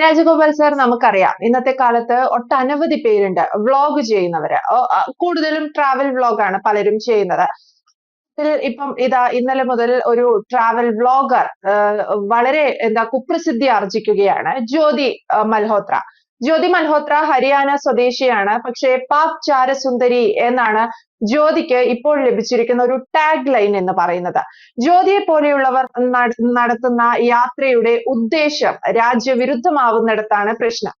Rajagopal sir നമുക്കറിയാം. ഇന്നത്തെ കാലത്ത് ഒട്ടനവധി പേരുണ്ട്. വ്ളോഗ് ചെയ്യുന്നവര്. കൂടുതലും ട്രാവൽ വ്ളോഗാണ് പലരും ചെയ്യുന്നത്. ഇപ്പം ഇതാ ഇന്നലെ മുതൽ ഒരു ട്രാവൽ വ്ളോഗർ വളരെ എന്താ കുപ്രസിദ്ധി ആർജിക്കുകയാണ്. ജ്യോതി മൽഹോത്ര. ജ്യോതി മൽഹോത്ര ഹരിയാന സ്വദേശിയാണ്. പക്ഷേ പാക് ചാരസുന്ദരി എന്നാണ് ജ്യോതിക്ക് ഇപ്പോൾ ലഭിച്ചിരിക്കുന്ന ഒരു ടാഗ് ലൈൻ എന്ന് പറയുന്നത്. ജ്യോതിയെ പോലെയുള്ളവർ നടത്തുന്ന യാത്രയുടെ ഉദ്ദേശം രാജ്യവിരുദ്ധമാവുന്നിടത്താണ് പ്രശ്നം.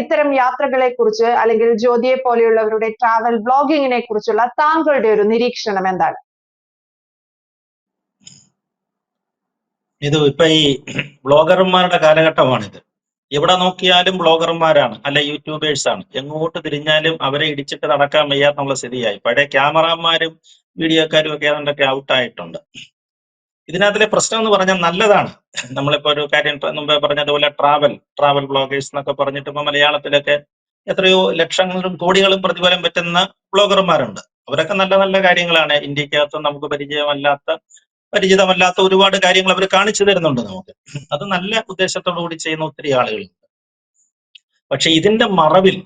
ഇത്തരം യാത്രകളെ കുറിച്ച് അല്ലെങ്കിൽ ജ്യോതിയെ പോലെയുള്ളവരുടെ ട്രാവൽ ബ്ലോഗിങ്ങിനെ കുറിച്ചുള്ള താങ്കളുടെ ഒരു നിരീക്ഷണം എന്താണ്? ഇത് ഇപ്പൊ ഈ ബ്ലോഗർമാരുടെ കാലഘട്ടമാണിത്. എവിടെ നോക്കിയാലും ബ്ലോഗർമാരാണ് അല്ല യൂട്യൂബേഴ്സ് ആണ് എങ്ങോട്ട് തിരിഞ്ഞാലും അവരെ ഇടിച്ചിട്ട് നടക്കാൻ വയ്യാന്നുള്ള സ്ഥിതിയായി. പഴയ ക്യാമറമാരും വീഡിയോക്കാരും ഒക്കെ ഏതാണ്ടൊക്കെ ഔട്ടായിട്ടുണ്ട് ഇതിനകത്തിലെ പ്രശ്നം എന്ന് പറഞ്ഞാൽ നല്ലതാണ്. നമ്മളിപ്പോ ഒരു കാര്യം മുമ്പേ പറഞ്ഞതുപോലെ ട്രാവൽ ട്രാവൽ ബ്ലോഗേഴ്സ് എന്നൊക്കെ പറഞ്ഞിട്ട് ഇപ്പൊ മലയാളത്തിലൊക്കെ എത്രയോ ലക്ഷങ്ങളും കോടികളും പ്രതിഫലം പറ്റുന്ന ബ്ലോഗർമാരുണ്ട്. അവരൊക്കെ നല്ല നല്ല കാര്യങ്ങളാണ്. ഇന്ത്യക്കകത്ത് നമുക്ക് പരിചയമല്ലാത്ത പരിചിതമല്ലാത്ത ഒരുപാട് കാര്യങ്ങൾ അവർ കാണിച്ചു തരുന്നുണ്ട് നമുക്ക്. അത് നല്ല ഉദ്ദേശത്തോടു കൂടി ചെയ്യുന്ന ഒത്തിരി ആളുകളുണ്ട്. പക്ഷെ ഇതിന്റെ മറവിൽ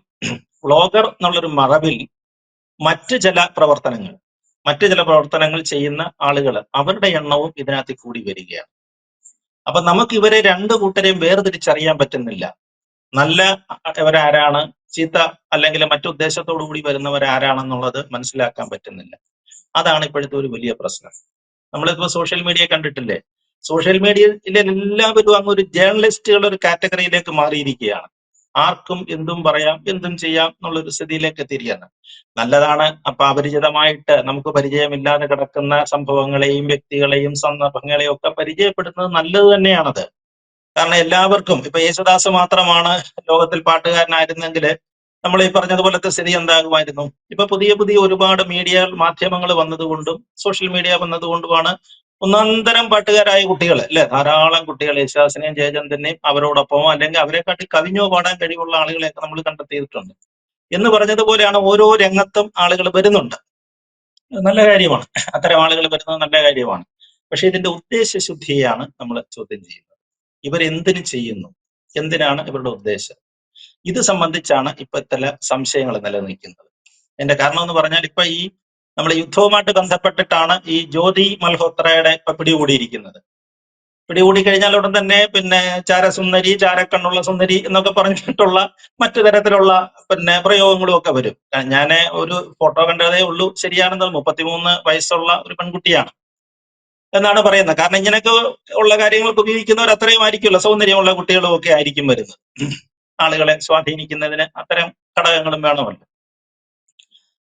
വ്ളോഗർ എന്നുള്ളൊരു മറവിൽ മറ്റ് ചില പ്രവർത്തനങ്ങൾ മറ്റ് ചില പ്രവർത്തനങ്ങൾ ചെയ്യുന്ന ആളുകൾ അവരുടെ എണ്ണവും ഇതിനകത്ത് കൂടി വരികയാണ്. അപ്പൊ നമുക്ക് ഇവരെ രണ്ട് കൂട്ടരെയും വേർതിരിച്ചറിയാൻ പറ്റുന്നില്ല. നല്ല ഇവരാരാണ് ചീത്ത അല്ലെങ്കിൽ മറ്റുദ്ദേശത്തോടു കൂടി വരുന്നവരാരാണെന്നുള്ളത് മനസ്സിലാക്കാൻ പറ്റുന്നില്ല. അതാണ് ഇപ്പോഴത്തെ ഒരു വലിയ പ്രശ്നം. നമ്മളിപ്പോ സോഷ്യൽ മീഡിയ കണ്ടിട്ടില്ലേ? സോഷ്യൽ മീഡിയയിലെ എല്ലാവരും അങ്ങ് ഒരു ജേർണലിസ്റ്റുകളുടെ ഒരു കാറ്റഗറിയിലേക്ക് മാറിയിരിക്കുകയാണ്. ആർക്കും എന്തും പറയാം എന്തും ചെയ്യാം എന്നുള്ളൊരു സ്ഥിതിയിലേക്ക് എത്തിയിരിക്കുകയാണ്. നല്ലതാണ് അപ്പൊ അപരിചിതമായിട്ട് നമുക്ക് പരിചയമില്ലാതെ കിടക്കുന്ന സംഭവങ്ങളെയും വ്യക്തികളെയും സന്ദർഭങ്ങളെയും ഒക്കെ പരിചയപ്പെടുന്നത് നല്ലത് തന്നെയാണത്. കാരണം എല്ലാവർക്കും ഇപ്പൊ യേശുദാസ് മാത്രമാണ് ലോകത്തിൽ പാട്ടുകാരനായിരുന്നെങ്കിൽ നമ്മൾ ഈ പറഞ്ഞതുപോലത്തെ സ്ഥിതി എന്താകുമായിരുന്നു? ഇപ്പൊ പുതിയ പുതിയ ഒരുപാട് മീഡിയ മാധ്യമങ്ങൾ വന്നതുകൊണ്ടും സോഷ്യൽ മീഡിയ വന്നതുകൊണ്ടുമാണ് ഒന്നാന്തരം പാട്ടുകാരായ കുട്ടികൾ അല്ലെ? ധാരാളം കുട്ടികൾ യേശുദാസിനെയും ജയചന്ദ്രനെയും അവരോടൊപ്പമോ അല്ലെങ്കിൽ അവരെക്കാട്ടി കവിഞ്ഞോ പാടാൻ കഴിവുള്ള ആളുകളെയൊക്കെ നമ്മൾ കണ്ടെത്തിയിട്ടുണ്ട്. എന്ന് പറഞ്ഞതുപോലെയാണ് ഓരോ രംഗത്തും ആളുകൾ വരുന്നുണ്ട്. നല്ല കാര്യമാണ്. അത്തരം ആളുകൾ വരുന്നത് നല്ല കാര്യമാണ്. പക്ഷെ ഇതിന്റെ ഉദ്ദേശശുദ്ധിയാണ് നമ്മൾ ചോദ്യം ചെയ്യുന്നത്. ഇവരെന്തിനു ചെയ്യുന്നു? എന്തിനാണ് ഇവരുടെ ഉദ്ദേശം? ഇത് സംബന്ധിച്ചാണ് ഇപ്പൊ ചില സംശയങ്ങൾ നിലനിൽക്കുന്നത്. എന്റെ കാരണം എന്ന് പറഞ്ഞാൽ ഇപ്പൊ ഈ നമ്മൾ യുദ്ധവുമായിട്ട് ബന്ധപ്പെട്ടിട്ടാണ് ഈ ജ്യോതി മൽഹോത്രയുടെ ഇപ്പൊ പിടികൂടിയിരിക്കുന്നത്. പിടികൂടി കഴിഞ്ഞാൽ ഉടൻ തന്നെ പിന്നെ ചാരസുന്ദരി ചാരക്കണ്ണുള്ള സുന്ദരി എന്നൊക്കെ പറഞ്ഞിട്ടുള്ള മറ്റു തരത്തിലുള്ള പിന്നെ പ്രയോഗങ്ങളും ഒക്കെ വരും. ഞാൻ ഒരു ഫോട്ടോ കണ്ടതേ ഉള്ളൂ. ശരിയാണെന്നത് മുപ്പത്തിമൂന്ന് വയസ്സുള്ള ഒരു പെൺകുട്ടിയാണ് എന്നാണ് പറയുന്നത്. കാരണം ഇങ്ങനെയൊക്കെ ഉള്ള കാര്യങ്ങൾക്ക് ഉപയോഗിക്കുന്നവർ അത്രയും ആയിരിക്കുമല്ലോ. സൗന്ദര്യമുള്ള കുട്ടികളും ഒക്കെ ആയിരിക്കും വരുന്നത്. ആളുകളെ സ്വാധീനിക്കുന്നതിന് അത്തരം ഘടകങ്ങളും വേണമല്ലോ.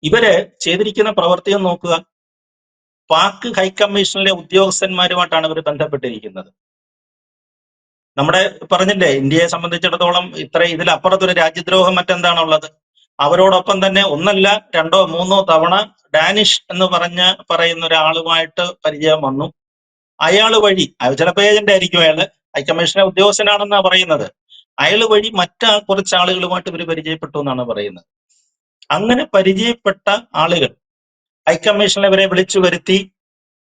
ഇവർ ചെയ്തിരിക്കുന്ന പ്രവൃത്തിയും നോക്കുക. പാക് ഹൈക്കമ്മീഷനിലെ ഉദ്യോഗസ്ഥന്മാരുമായിട്ടാണ് ഇവർ ബന്ധപ്പെട്ടിരിക്കുന്നത്. നമ്മുടെ പറഞ്ഞില്ലേ ഇന്ത്യയെ സംബന്ധിച്ചിടത്തോളം ഇത്ര ഇതിലപ്പുറത്തൊരു രാജ്യദ്രോഹം മറ്റെന്താണുള്ളത്? അവരോടൊപ്പം തന്നെ ഒന്നല്ല രണ്ടോ മൂന്നോ തവണ ഡാനിഷ് എന്ന് പറഞ്ഞ പറയുന്ന ഒരാളുമായിട്ട് പരിചയം വന്നു. അയാൾ വഴി ചിലപ്പോ ഏജന്റ് ആയിരിക്കും അയാൾ ഹൈക്കമ്മീഷനെ ഉദ്യോഗസ്ഥനാണെന്നാ പറയുന്നത്. അയാൾ വഴി മറ്റാ കുറച്ച് ആളുകളുമായിട്ട് ഇവർ പരിചയപ്പെട്ടു എന്നാണ് പറയുന്നത്. അങ്ങനെ പരിചയപ്പെട്ട ആളുകൾ ഹൈക്കമ്മീഷനിൽ ഇവരെ വിളിച്ചു വരുത്തി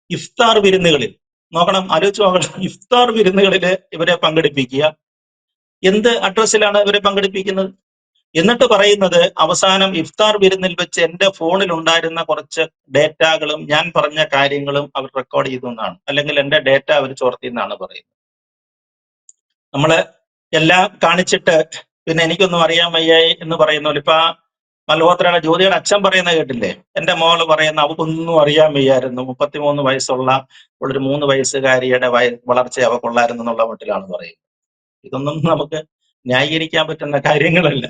ഇഫ്താർ വിരുന്നുകളിൽ. നോക്കണം ആലോചിച്ച് നോക്കണം. ഇഫ്താർ വിരുന്നുകളിൽ ഇവരെ പങ്കെടുപ്പിക്കുക. എന്ത് അഡ്രസ്സിലാണ് ഇവരെ പങ്കെടുപ്പിക്കുന്നത്? എന്നിട്ട് പറയുന്നത് അവസാനം ഇഫ്താർ വിരുന്നിൽ വെച്ച് എന്റെ ഫോണിൽ ഉണ്ടായിരുന്ന കുറച്ച് ഡേറ്റകളും ഞാൻ പറഞ്ഞ കാര്യങ്ങളും അവർ റെക്കോർഡ് ചെയ്തു എന്നാണ്. അല്ലെങ്കിൽ എന്റെ ഡേറ്റ അവർ ചോർത്തി എന്നാണ് പറയുന്നത്. നമ്മൾ എല്ലാം കാണിച്ചിട്ട് പിന്നെ എനിക്കൊന്നും അറിയാൻ വയ്യായി എന്ന് പറയുന്ന പോലെ ഇപ്പൊ ആ മൽഹോത്രയുടെ ജ്യോതിയുടെ അച്ഛൻ പറയുന്ന കേട്ടില്ലേ? എന്റെ മോൾ പറയുന്ന അവക്കൊന്നും അറിയാൻ വയ്യായിരുന്നു. മുപ്പത്തിമൂന്ന് വയസ്സുള്ള ഒരു മൂന്ന് വയസ്സുകാരിയുടെ വയ വളർച്ച അവക്കുള്ളായിരുന്നു എന്നുള്ള മട്ടിലാണ് പറയുന്നത്. ഇതൊന്നും നമുക്ക് ന്യായീകരിക്കാൻ പറ്റുന്ന കാര്യങ്ങളല്ല.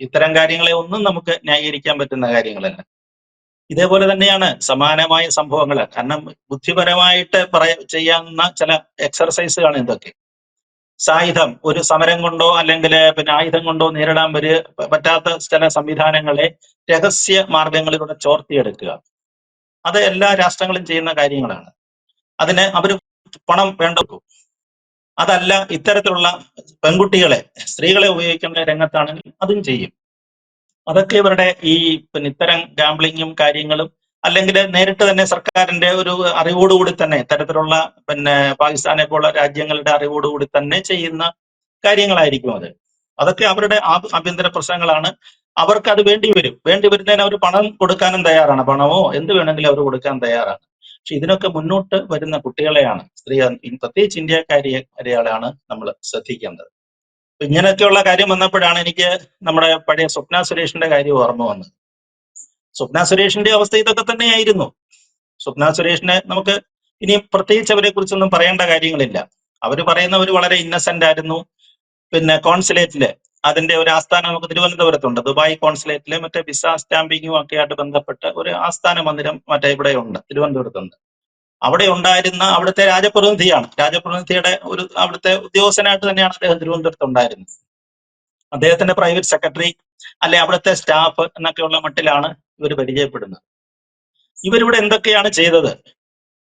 ഇത്തരം കാര്യങ്ങളെ ഒന്നും നമുക്ക് ന്യായീകരിക്കാൻ പറ്റുന്ന കാര്യങ്ങളല്ല. ഇതേപോലെ തന്നെയാണ് സമാനമായ സംഭവങ്ങൾ കാരണം ബുദ്ധിപരമായിട്ട് പറയ ചെയ്യാവുന്ന ചില എക്സർസൈസുകളാണ് ഇതൊക്കെ സായുധം ഒരു സമരം കൊണ്ടോ അല്ലെങ്കിൽ പിന്നെ ആയുധം കൊണ്ടോ നേരിടാൻ വരെ പറ്റാത്ത ചില സംവിധാനങ്ങളെ രഹസ്യ മാർഗങ്ങളിലൂടെ ചോർത്തിയെടുക്കുക. അത് എല്ലാ രാഷ്ട്രങ്ങളും ചെയ്യുന്ന കാര്യങ്ങളാണ്. അതിന് അവർ പണം വേണ്ട. അതല്ല ഇത്തരത്തിലുള്ള പെൺകുട്ടികളെ സ്ത്രീകളെ ഉപയോഗിക്കേണ്ട രംഗത്താണെങ്കിൽ അതും ചെയ്യും. അതൊക്കെ ഇവരുടെ ഈ പിന്നെ ഇത്തരം ഗാംബ്ലിങ്ങും കാര്യങ്ങളും അല്ലെങ്കിൽ നേരിട്ട് തന്നെ സർക്കാരിന്റെ ഒരു അറിവോടുകൂടി തന്നെ ഇത്തരത്തിലുള്ള പിന്നെ പാകിസ്ഥാനെ പോലുള്ള രാജ്യങ്ങളുടെ അറിവോടുകൂടി തന്നെ ചെയ്യുന്ന കാര്യങ്ങളായിരിക്കും അത്. അതൊക്കെ അവരുടെ ആഭ്യന്തര പ്രശ്നങ്ങളാണ്. അവർക്ക് അത് വേണ്ടി വരും. വേണ്ടി വരുന്നതിന് അവർ പണം കൊടുക്കാനും തയ്യാറാണ്. പണമോ എന്ത് വേണമെങ്കിലും അവർ കൊടുക്കാൻ തയ്യാറാണ്. പക്ഷെ ഇതിനൊക്കെ മുന്നോട്ട് വരുന്ന കുട്ടികളെയാണ്. സ്ത്രീ പ്രത്യേകിച്ച് ഇന്ത്യക്കാരികളെയാണ് നമ്മൾ ശ്രദ്ധിക്കേണ്ടത്. ഇങ്ങനെയൊക്കെയുള്ള കാര്യം വന്നപ്പോഴാണ് എനിക്ക് നമ്മുടെ പഴയ സ്വപ്ന സുരേഷിന്റെ കാര്യം ഓർമ്മ വന്നത്. സ്വപ്ന സുരേഷിന്റെ അവസ്ഥ ഇതൊക്കെ തന്നെയായിരുന്നു. സ്വപ്ന സുരേഷിനെ നമുക്ക് ഇനി പ്രത്യേകിച്ച് അവരെ കുറിച്ചൊന്നും പറയേണ്ട കാര്യങ്ങളില്ല. അവർ പറയുന്നവർ വളരെ ഇന്നസെന്റ് ആയിരുന്നു. പിന്നെ കോൺസുലേറ്റിൽ അതിന്റെ ഒരു ആസ്ഥാനം നമുക്ക് തിരുവനന്തപുരത്തുണ്ട്. ദുബായ് കോൺസുലേറ്റിലെ മറ്റേ വിസ സ്റ്റാമ്പിങ്ങും ഒക്കെ ആയിട്ട് ബന്ധപ്പെട്ട് ഒരു ആസ്ഥാന മന്ദിരം മറ്റേ ഇവിടെ ഉണ്ട് തിരുവനന്തപുരത്തുണ്ട്. അവിടെ ഉണ്ടായിരുന്ന അവിടുത്തെ രാജപ്രതിനിധിയാണ്. രാജപ്രതിനിധിയുടെ ഒരു അവിടുത്തെ ഉദ്യോഗസ്ഥനായിട്ട് തന്നെയാണ് അദ്ദേഹം തിരുവനന്തപുരത്ത് ഉണ്ടായിരുന്നത്. അദ്ദേഹത്തിന്റെ പ്രൈവറ്റ് സെക്രട്ടറി അല്ലെ അവിടുത്തെ സ്റ്റാഫ് എന്നൊക്കെയുള്ള മട്ടിലാണ് ഇവർ പരിചയപ്പെടുന്നത്. ഇവരിവിടെ എന്തൊക്കെയാണ് ചെയ്തത്?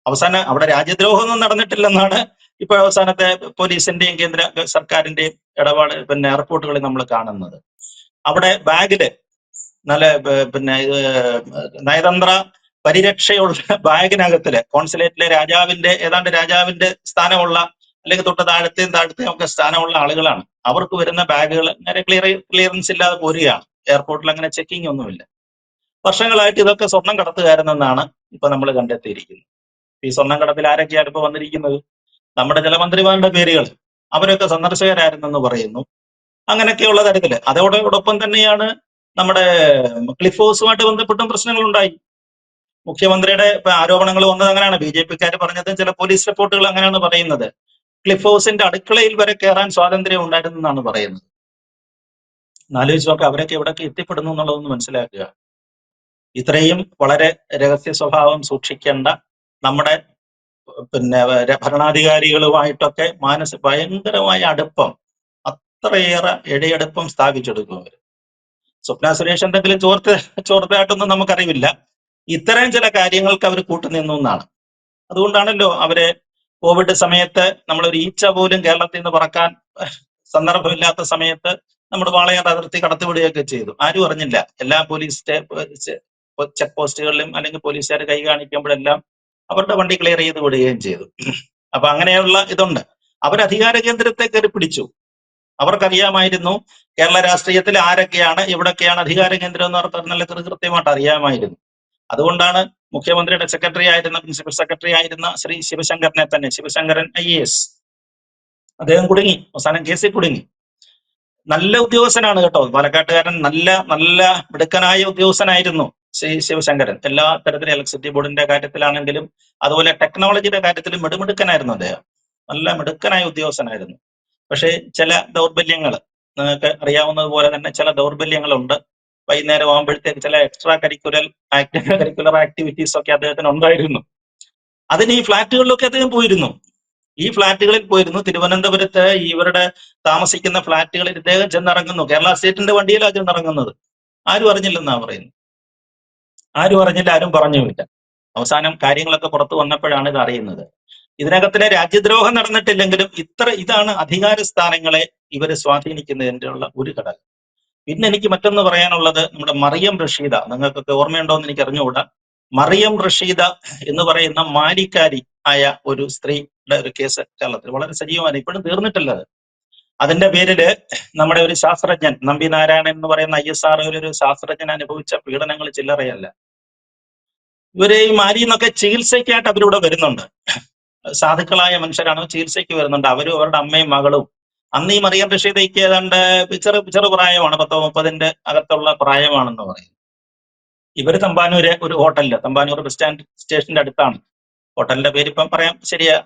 അവസാനം അവിടെ രാജ്യദ്രോഹമൊന്നും നടന്നിട്ടില്ലെന്നാണ് ഇപ്പൊ അവസാനത്തെ പോലീസിന്റെയും കേന്ദ്ര സർക്കാരിന്റെയും ഇടപാട് പിന്നെ റിപ്പോർട്ടുകളിൽ നമ്മൾ കാണുന്നത്. അവിടെ ബാഗിൽ നല്ല പിന്നെ നയതന്ത്ര പരിരക്ഷയുള്ള ബാഗിനകത്തിൽ കോൺസുലേറ്റിലെ രാജാവിന്റെ ഏതാണ്ട് രാജാവിന്റെ സ്ഥാനമുള്ള അല്ലെങ്കിൽ തൊട്ട് താഴത്തെയും താഴത്തെയും ഒക്കെ സ്ഥാനമുള്ള ആളുകളാണ്. അവർക്ക് വരുന്ന ബാഗുകൾ നേരെ ക്ലിയർ ക്ലിയറൻസ് ഇല്ലാതെ പോരുകയാണ് എയർപോർട്ടിൽ അങ്ങനെ ചെക്കിംഗ് ഒന്നുമില്ല. വർഷങ്ങളായിട്ട് ഇതൊക്കെ സ്വർണം കടത്തുകാരെന്നാണ് ഇപ്പൊ നമ്മൾ കണ്ടെത്തിയിരിക്കുന്നത്. ഈ സ്വർണം കടത്തിൽ ആരൊക്കെയാണ് ഇപ്പൊ വന്നിരിക്കുന്നത്? നമ്മുടെ ചില മന്ത്രിമാരുടെ പേരുകൾ. അവരൊക്കെ സന്ദർശകരായിരുന്നെന്ന് പറയുന്നു. അങ്ങനെയൊക്കെയുള്ള തരത്തിൽ. അതോടൊപ്പം തന്നെയാണ് നമ്മുടെ ക്ലിഫ് ഹൗസുമായിട്ട് ബന്ധപ്പെട്ടും പ്രശ്നങ്ങൾ ഉണ്ടായി മുഖ്യമന്ത്രിയുടെ ആരോപണങ്ങൾ വന്നത് അങ്ങനെയാണ്. ബി ജെ പിക്കാർ പറഞ്ഞത് ചില പോലീസ് റിപ്പോർട്ടുകൾ അങ്ങനെയാണ് പറയുന്നത്. ക്ലിഫ് ഹൗസിന്റെ അടുക്കളയിൽ വരെ കയറാൻ സ്വാതന്ത്ര്യം ഉണ്ടായിരുന്നു എന്നാണ് പറയുന്നത്. എന്നാലോചിച്ച് നോക്കുക അവരൊക്കെ എവിടെയൊക്കെ എത്തിപ്പെടുന്നു എന്നുള്ളതൊന്ന് മനസ്സിലാക്കുക. ഇത്രയും വളരെ രഹസ്യ സ്വഭാവം സൂക്ഷിക്കേണ്ട നമ്മുടെ പിന്നെ ഭരണാധികാരികളുമായിട്ടൊക്കെ മാനസ ഭയങ്കരമായ അടുപ്പം അത്രയേറെ ഇടയടുപ്പം സ്ഥാപിച്ചെടുക്കും അവർ. സ്വപ്ന സുരേഷ് എന്തെങ്കിലും ചോർത്ത് ചോർത്തയായിട്ടൊന്നും നമുക്കറിയില്ല ഇത്തരം ചില കാര്യങ്ങൾക്ക് അവർ കൂട്ടുനിന്നു എന്നാണ്. അതുകൊണ്ടാണല്ലോ അവരെ കോവിഡ് സമയത്ത് നമ്മൾ ഒരു ഈച്ച പോലും കേരളത്തിൽ നിന്ന് പറക്കാൻ സന്ദർഭമില്ലാത്ത സമയത്ത് നമ്മൾ വാളയാർ അതിർത്തി കടത്തിവിടുകയൊക്കെ ചെയ്തു. ആരും അറിഞ്ഞില്ല. എല്ലാ പോലീസ് ചെക്ക് പോസ്റ്റുകളിലും അല്ലെങ്കിൽ പോലീസുകാർ കൈ കാണിക്കുമ്പോഴെല്ലാം അവരുടെ വണ്ടി ക്ലിയർ ചെയ്ത് വിടുകയും ചെയ്തു. അപ്പൊ അങ്ങനെയുള്ള ഇതുണ്ട്. അവർ അധികാര കേന്ദ്രത്തെ കയറി പിടിച്ചു. അവർക്കറിയാമായിരുന്നു കേരള രാഷ്ട്രീയത്തിൽ ആരൊക്കെയാണ് എവിടൊക്കെയാണ് അധികാര കേന്ദ്രം എന്ന് നല്ല കൃത്യമായിട്ട് അറിയാമായിരുന്നു. അതുകൊണ്ടാണ് മുഖ്യമന്ത്രിയുടെ സെക്രട്ടറി ആയിരുന്ന പ്രിൻസിപ്പൽ സെക്രട്ടറി ആയിരുന്ന ശ്രീ ശിവശങ്കറിനെ തന്നെ ശിവശങ്കരൻ ഐ എ എസ്. അദ്ദേഹം കുടുങ്ങി. അവസാനം കേസിൽ കുടുങ്ങി. നല്ല ഉദ്യോഗസ്ഥനാണ് കേട്ടോ. പാലക്കാട്ടുകാരൻ നല്ല നല്ല മിടുക്കനായ ഉദ്യോഗസ്ഥനായിരുന്നു ശ്രീ ശിവശങ്കരൻ. എല്ലാ തരത്തിലും ഇലക്ട്രിസിറ്റി ബോർഡിന്റെ കാര്യത്തിലാണെങ്കിലും അതുപോലെ ടെക്നോളജിയുടെ കാര്യത്തിലും മിടുമിടുക്കനായിരുന്നു അദ്ദേഹം. നല്ല മിടുക്കനായ ഉദ്യോഗസ്ഥനായിരുന്നു. പക്ഷേ ചില ദൗർബല്യങ്ങൾ നിങ്ങൾക്ക് അറിയാവുന്നത് പോലെ തന്നെ ചില ദൗർബല്യങ്ങളുണ്ട്. വൈകുന്നേരം ആകുമ്പോഴത്തേക്ക് ചില എക്സ്ട്രാ കരിക്കുലർ കരിക്കുലർ ആക്ടിവിറ്റീസ് ഒക്കെ അദ്ദേഹത്തിന് ഉണ്ടായിരുന്നു. അതിന് ഈ ഫ്ലാറ്റുകളിലൊക്കെ അദ്ദേഹം പോയിരുന്നു. ഈ ഫ്ളാറ്റുകളിൽ പോയിരുന്നു. തിരുവനന്തപുരത്ത് ഇവരുടെ താമസിക്കുന്ന ഫ്ളാറ്റുകളിൽ ഇദ്ദേഹം ചെന്നിറങ്ങുന്നു. കേരള സ്റ്റേറ്റിന്റെ വണ്ടിയിലാണ് ചെന്നിറങ്ങുന്നത്. ആരും അറിഞ്ഞില്ലെന്നാ പറയുന്നു ആരും അറിഞ്ഞില്ല ആരും പറഞ്ഞുമില്ല. അവസാനം കാര്യങ്ങളൊക്കെ പുറത്തു വന്നപ്പോഴാണ് ഇത് അറിയുന്നത്. ഇതിനകത്തിലെ രാജ്യദ്രോഹം നടന്നിട്ടില്ലെങ്കിലും ഇത്ര ഇതാണ് അധികാര സ്ഥാനങ്ങളെ ഇവരെ സ്വാധീനിക്കുന്നതിന്റെ ഉള്ള ഒരു ഘടകം. പിന്നെ എനിക്ക് മറ്റൊന്ന് പറയാനുള്ളത് നമ്മുടെ മറിയം റഷീദ. നിങ്ങൾക്കൊക്കെ ഓർമ്മയുണ്ടോ എന്ന് എനിക്ക് അറിഞ്ഞുകൂടാ. മറിയം റഷീദ എന്ന് പറയുന്ന മാലിക്കാരി ആയ ഒരു സ്ത്രീയുടെ ഒരു കേസ് കേരളത്തിൽ. വളരെ സജീവമാണ്. ഇപ്പോഴും തീർന്നിട്ടില്ല അത്. അതിന്റെ പേരിൽ നമ്മുടെ ഒരു ശാസ്ത്രജ്ഞൻ നമ്പി നാരായണൻ എന്ന് പറയുന്ന ഐ എസ് ആർ ഒരു ശാസ്ത്രജ്ഞൻ അനുഭവിച്ച പീഡനങ്ങൾ ചില്ലറയല്ല. ഇവർ ഈ മാരി എന്നൊക്കെ ചികിത്സയ്ക്കായിട്ട് അവരിവിടെ വരുന്നുണ്ട്. സാധുക്കളായ മനുഷ്യരാണ് ചികിത്സയ്ക്ക് വരുന്നുണ്ട്. അവരും അവരുടെ അമ്മയും മകളും അന്ന് ഈ മറിയം റഷീദയ്ക്ക് ഏതാണ്ട് ചെറു ചെറു പ്രായമാണ് പത്തോ മുപ്പതിന്റെ അകത്തുള്ള പ്രായമാണെന്ന് പറയും ഇവർ തമ്പാനൂര് ഒരു ഹോട്ടലിൽ തമ്പാനൂർ ബസ് സ്റ്റാൻഡ് സ്റ്റേഷന്റെ അടുത്താണ്. ഹോട്ടലിന്റെ പേര് ഇപ്പം പറയാൻ ശരിയാ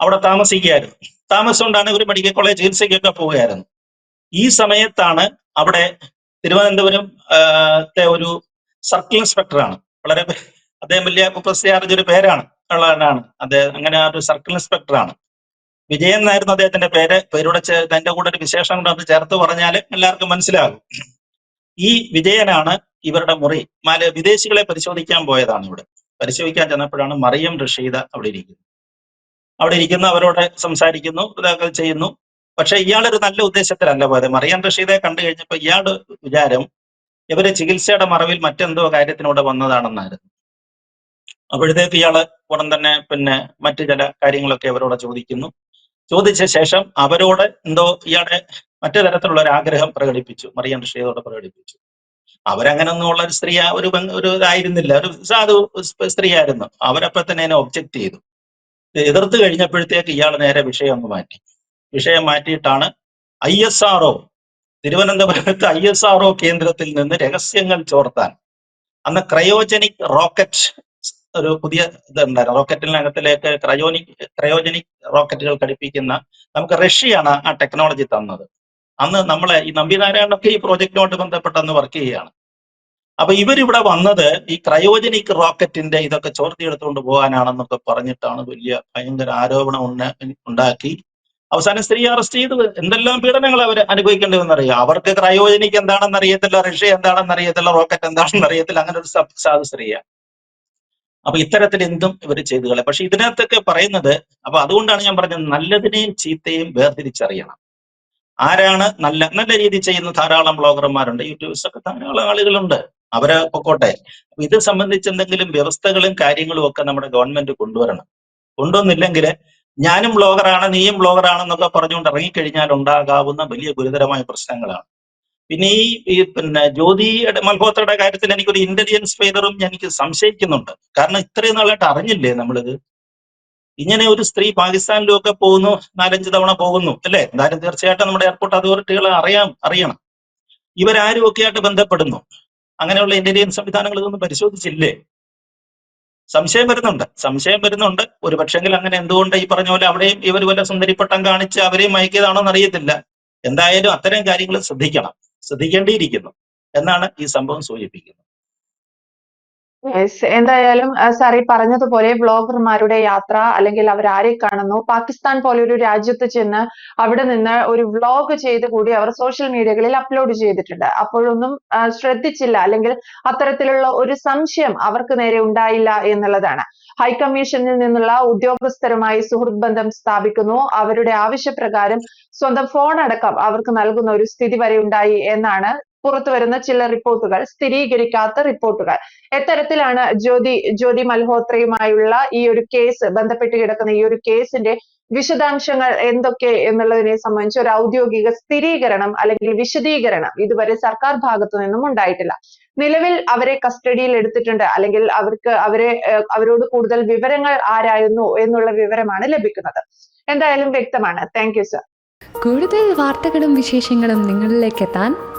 അവിടെ താമസിക്കുകയായിരുന്നു. താമസം കൊണ്ടാണ് ഇവർ മെഡിക്കൽ കോളേജ് ചികിത്സയ്ക്കൊക്കെ പോവുകയായിരുന്നു. ഈ സമയത്താണ് അവിടെ തിരുവനന്തപുരം ഒരു സർക്കിൾ ഇൻസ്പെക്ടറാണ്. വളരെ അദ്ദേഹം വലിയ മുപ്പത്തിയാറ് ഒരു പേരാണ്. ഉള്ളതാണ് അദ്ദേഹം അങ്ങനെ ഒരു സർക്കിൾ ഇൻസ്പെക്ടറാണ്. വിജയൻ എന്നായിരുന്നു അദ്ദേഹത്തിന്റെ പേര് പേരുടെ തന്റെ കൂടെ ഒരു വിശേഷം കൊണ്ട് അത് ചേർത്ത് പറഞ്ഞാൽ എല്ലാവർക്കും മനസ്സിലാകും. ഈ വിജയനാണ് ഇവരുടെ മുറി. മാല വിദേശികളെ പരിശോധിക്കാൻ പോയതാണ് ഇവിടെ. പരിശോധിക്കാൻ ചെന്നപ്പോഴാണ് മറിയം റഷീദ അവിടെ ഇരിക്കുന്നത്. അവിടെ ഇരിക്കുന്ന അവരോട് സംസാരിക്കുന്നു ഇതൊക്കെ ചെയ്യുന്നു. പക്ഷെ ഇയാളൊരു നല്ല ഉദ്ദേശത്തിലല്ല പോയത്. മറിയം റഷീദെ കണ്ടു കഴിഞ്ഞപ്പോൾ ഇയാളുടെ വിചാരം ഇവർ ചികിത്സയുടെ മറവിൽ മറ്റെന്തോ കാര്യത്തിനൂടെ വന്നതാണെന്നായിരുന്നു. അപ്പോഴത്തേക്ക് ഇയാൾ ഉടൻ തന്നെ പിന്നെ മറ്റു ചില കാര്യങ്ങളൊക്കെ അവരോട് ചോദിക്കുന്നു. ചോദിച്ച ശേഷം അവരോട് എന്തോ ഇയാളെ മറ്റു തരത്തിലുള്ള ഒരു ആഗ്രഹം പ്രകടിപ്പിച്ചു മറിയം ഋഷിയോട് പ്രകടിപ്പിച്ചു. അവരങ്ങനൊന്നും ഉള്ള ഒരു സ്ത്രീ ഒരു ഒരു ഇതായിരുന്നില്ല. ഒരു സാധു സ്ത്രീ ആയിരുന്നു അവരപ്പോ തന്നെ അതിനെ ഒബ്ജക്റ്റ് ചെയ്തു. എതിർത്ത് കഴിഞ്ഞപ്പോഴത്തേക്ക് ഇയാൾ നേരെ വിഷയം ഒന്ന് മാറ്റി. വിഷയം മാറ്റിയിട്ടാണ് ഐ എസ് ആർ ഒ തിരുവനന്തപുരത്ത് ഐ എസ് ആർ ഒ കേന്ദ്രത്തിൽ നിന്ന് രഹസ്യങ്ങൾ ചോർത്താൻ. അന്ന് ക്രയോജനിക് റോക്കറ്റ് ഒരു പുതിയ ഇതുണ്ടായിരുന്നു. റോക്കറ്റിനകത്തിലേക്ക് ക്രയോനിക് ക്രയോജനിക് റോക്കറ്റുകൾ ഘടിപ്പിക്കുന്ന നമുക്ക് റഷ്യയാണ് ആ ടെക്നോളജി തന്നത്. അന്ന് നമ്മളെ ഈ നമ്പിനാരായണൊക്കെ ഈ പ്രോജക്റ്റുമായിട്ട് ബന്ധപ്പെട്ട് അന്ന് വർക്ക് ചെയ്യുകയാണ്. അപ്പൊ ഇവരിവിടെ വന്നത് ഈ ക്രയോജനിക് റോക്കറ്റിന്റെ ഇതൊക്കെ ചോർത്തിയെടുത്തുകൊണ്ട് പോകാനാണെന്നൊക്കെ പറഞ്ഞിട്ടാണ് വലിയ ഭയങ്കര ആരോപണം ഉണ്ടാക്കി. അവസാനം സ്ത്രീ അറസ്റ്റ് ചെയ്തത്. എന്തെല്ലാം പീഡനങ്ങൾ അവർ അനുഭവിക്കേണ്ടി വന്നറിയാം അവർക്ക് ക്രയോജനിക് എന്താണെന്ന് അറിയത്തില്ല റഷ്യ എന്താണെന്ന് അറിയത്തില്ല റോക്കറ്റ് എന്താണെന്ന് അറിയത്തില്ല അങ്ങനെ ഒരു സാധു സ്ത്രീയാണ്. അപ്പൊ ഇത്തരത്തിൽ എന്തും ഇവർ ചെയ്തു കളയും. പക്ഷെ ഇതിനകത്തൊക്കെ പറയുന്നത് അപ്പൊ അതുകൊണ്ടാണ് ഞാൻ പറഞ്ഞത് നല്ലതിനെയും ചീത്തയും വേർതിരിച്ചറിയണം. ആരാണ് നല്ല നല്ല രീതി ചെയ്യുന്ന ധാരാളം ബ്ലോഗർമാരുണ്ട് യൂട്യൂബേഴ്സ് ഒക്കെ ധാരാളം ആളുകളുണ്ട്. അവരെ പൊക്കോട്ടെ. ഇത് സംബന്ധിച്ച് എന്തെങ്കിലും വ്യവസ്ഥകളും കാര്യങ്ങളും ഒക്കെ നമ്മുടെ ഗവൺമെന്റ് കൊണ്ടുവരണം. കൊണ്ടുവന്നില്ലെങ്കിൽ ഞാനും ബ്ലോഗറാണ് നീയും ബ്ലോഗറാണെന്നൊക്കെ പറഞ്ഞുകൊണ്ട് ഇറങ്ങിക്കഴിഞ്ഞാൽ ഉണ്ടാകാവുന്ന വലിയ ഗുരുതരമായ പ്രശ്നങ്ങളാണ്. പിന്നെ ഈ പിന്നെ ജ്യോതി മൽഹോത്രയുടെ കാര്യത്തിൽ എനിക്കൊരു ഇന്റലിജൻസ് ഫെയിലറും എനിക്ക് സംശയിക്കുന്നുണ്ട്. കാരണം ഇത്രയും നാളായിട്ട് അറിഞ്ഞില്ലേ നമ്മളിത്? ഇങ്ങനെ ഒരു സ്ത്രീ പാകിസ്ഥാനിലും ഒക്കെ പോകുന്നു നാലഞ്ച് തവണ പോകുന്നു അല്ലേ? എന്തായാലും തീർച്ചയായിട്ടും നമ്മുടെ എയർപോർട്ട് അതോറിറ്റികൾ അറിയാം അറിയണം. ഇവരാരും ഒക്കെ ആയിട്ട് ബന്ധപ്പെടുന്നു. അങ്ങനെയുള്ള ഇന്റലിജൻസ് സംവിധാനങ്ങൾ ഇതൊന്നും പരിശോധിച്ചില്ലേ? സംശയം വരുന്നുണ്ട്. സംശയം വരുന്നുണ്ട്. ഒരു പക്ഷെങ്കിൽ അങ്ങനെ എന്തുകൊണ്ട് ഈ പറഞ്ഞ പോലെ അവിടെയും ഇവർ വല്ല സുന്ദരിപ്പട്ടം കാണിച്ച് അവരെയും മയക്കിയതാണോ എന്നറിയത്തില്ല എന്തായാലും അത്തരം കാര്യങ്ങൾ ശ്രദ്ധിക്കണം. ശ്രദ്ധിക്കേണ്ടിയിരിക്കുന്നു എന്നാണ് ഈ സംഭവം സൂചിപ്പിക്കുന്നത്. എന്തായാലും സാർ ഈ പറഞ്ഞതുപോലെ വ്ളോഗർമാരുടെ യാത്ര അല്ലെങ്കിൽ അവർ ആരെ കാണുന്നു പാകിസ്ഥാൻ പോലെ ഒരു രാജ്യത്ത് ചെന്ന് അവിടെ നിന്ന് ഒരു വ്ളോഗ് ചെയ്ത് കൂടി അവർ സോഷ്യൽ മീഡിയകളിൽ അപ്ലോഡ് ചെയ്തിട്ടുണ്ട്. അപ്പോഴൊന്നും ശ്രദ്ധിച്ചില്ല അല്ലെങ്കിൽ അത്തരത്തിലുള്ള ഒരു സംശയം അവർക്ക് നേരെ ഉണ്ടായില്ല എന്നുള്ളതാണ്. ഹൈക്കമ്മീഷനിൽ നിന്നുള്ള ഉദ്യോഗസ്ഥരുമായി സുഹൃത്ത് ബന്ധം സ്ഥാപിക്കുന്നു. അവരുടെ ആവശ്യപ്രകാരം സ്വന്തം ഫോൺ അടക്കം അവർക്ക് നൽകുന്ന ഒരു സ്ഥിതി വരെ ഉണ്ടായി എന്നാണ് പുറത്തു വരുന്ന ചില റിപ്പോർട്ടുകൾ സ്ഥിരീകരിക്കാത്ത റിപ്പോർട്ടുകൾ. എത്തരത്തിലാണ് ജ്യോതി ജ്യോതി മൽഹോത്രയുമായുള്ള ഈ ഒരു കേസ് ബന്ധപ്പെട്ട് കിടക്കുന്ന ഈ ഒരു കേസിന്റെ വിശദാംശങ്ങൾ എന്തൊക്കെ എന്നുള്ളതിനെ സംബന്ധിച്ച് ഒരു ഔദ്യോഗിക സ്ഥിരീകരണം അല്ലെങ്കിൽ വിശദീകരണം ഇതുവരെ സർക്കാർ ഭാഗത്തു നിന്നും ഉണ്ടായിട്ടില്ല. നിലവിൽ അവരെ കസ്റ്റഡിയിൽ എടുത്തിട്ടുണ്ട് അല്ലെങ്കിൽ അവർക്ക് അവരെ അവരോട് കൂടുതൽ വിവരങ്ങൾ ആരായിരുന്നു എന്നുള്ള വിവരമാണ് ലഭിക്കുന്നത്. എന്തായാലും വ്യക്തമാണ്. Thank you sir. കൂടുതൽ വാർത്തകളും വിശേഷങ്ങളും നിങ്ങളിലേക്ക് എത്താൻ